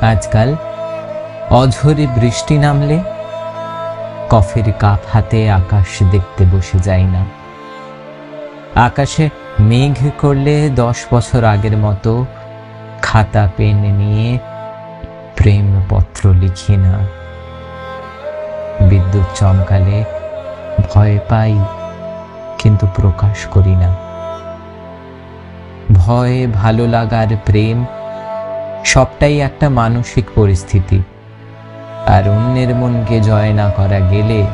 আজকাল অঝরে বৃষ্টি নামলে কফের কাপ হাতে আকাশ দেখতে বসে যাই না। আকাশে মেঘ করলে দশ বছর আগের মতো খাতা, পেন নিয়ে প্রেম পত্র লিখি না। বিদ্যুৎ চমকালে ভয় পাই, কিন্তু প্রকাশ করি না। ভয় ভালো লাগার প্রেম সবটাই একটা মানসিক পরিস্থিতি। আর অন্যের মনকে জয় না করা গেলে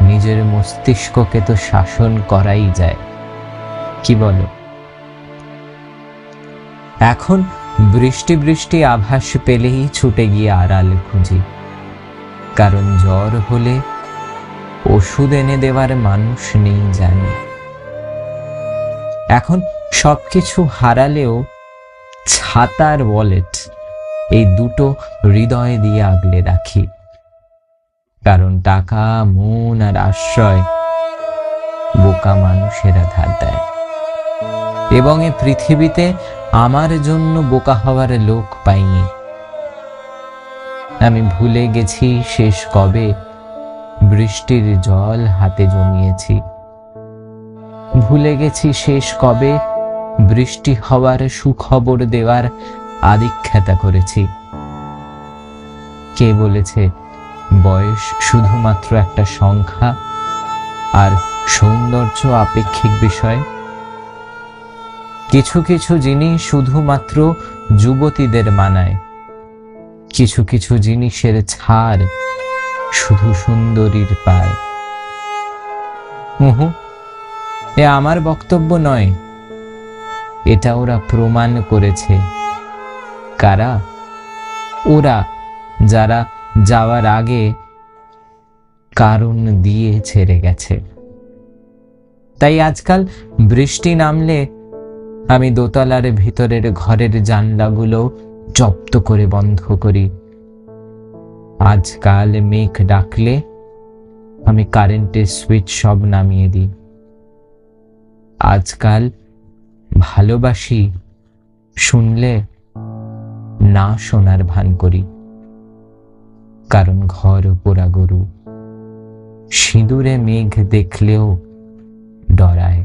নিজের মস্তিষ্ককে তো শাসন করাই যায়। কি বলো? এখন বৃষ্টি বৃষ্টি আভাস পেলেই ছুটে গিয়ে আড়াল খুঁজি। কারণ জ্বর হলে ওষুধ এনে দেওয়ার মানুষ নেই জানি। এখন সবকিছু হারালেও ছাতার ওয়ালেট এই দুটো হৃদয় দিয়ে আগলে রাখি। কারণ টাকা, মন আর আশ্রয় বোকা মানুষেরা ধার দেয়। এবং এ পৃথিবীতে আমার জন্য বোকা হওয়ার লোক পাইনি। আমি ভুলে গেছি শেষ কবে বৃষ্টির জল হাতে জমিয়েছি। ভুলে গেছি শেষ কবে বৃষ্টি হওয়ার সুখবর দেওয়ার আদিখ্যাতা করেছি। কে বলেছে বয়স শুধুমাত্র একটা সংখ্যা আর সৌন্দর্য আপেক্ষিক বিষয়? কিছু কিছু জিনিস শুধুমাত্র যুবতীদের মানায়। কিছু কিছু জিনিসের ছাড় শুধু সুন্দরীর পায়। হুহু এ আমার বক্তব্য নয় এটা ওরা প্রমাণ করেছে। কারা? ওরা যারা যাওয়ার আগে কারণ দিয়ে ছেড়ে গেছে। তাই আজকাল বৃষ্টি নামলে আমি দোতলার ভিতরের ঘরের জানলাগুলো জব্দ করে বন্ধ করি। আজকাল মেঘ ডাকলে আমি কারেন্টের সুইচ সব নামিয়ে দিই। আজকাল ভালোবাসি শুনলে না শোনার ভান করি। কারণ ঘর পোড়া গরু সিঁদুরে মেঘ দেখলেও ডরায়।